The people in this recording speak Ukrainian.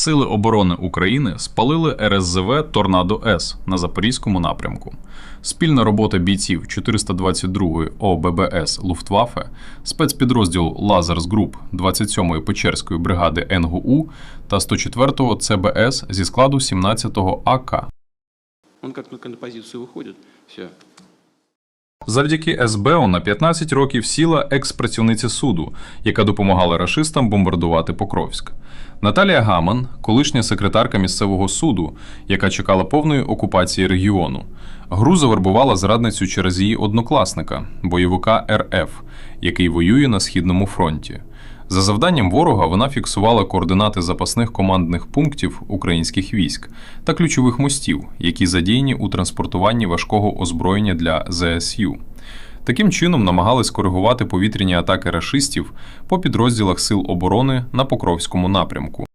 Сили оборони України спалили РСЗВ Торнадо С на запорізькому напрямку. Спільна робота бійців 422-ї ОББС Луфтваффе, спецпідрозділу Лазерс Груп 27-ї Печерської бригади НГУ та 104-го ЦБС зі складу 17-го АК как только на позицию выходит, все. Завдяки СБО на 15 років сіла екс-працівниця суду, яка допомагала рашистам бомбардувати Покровськ. Наталія Гаман, колишня секретарка місцевого суду, яка чекала повної окупації регіону. Гру завербувала зрадницю через її однокласника, бойовика РФ, який воює на східному фронті. За завданням ворога вона фіксувала координати запасних командних пунктів українських військ та ключових мостів, які задіяні у транспортуванні важкого озброєння для ЗСЮ. Таким чином намагались коригувати повітряні атаки рашистів по підрозділах Сил оборони на Покровському напрямку.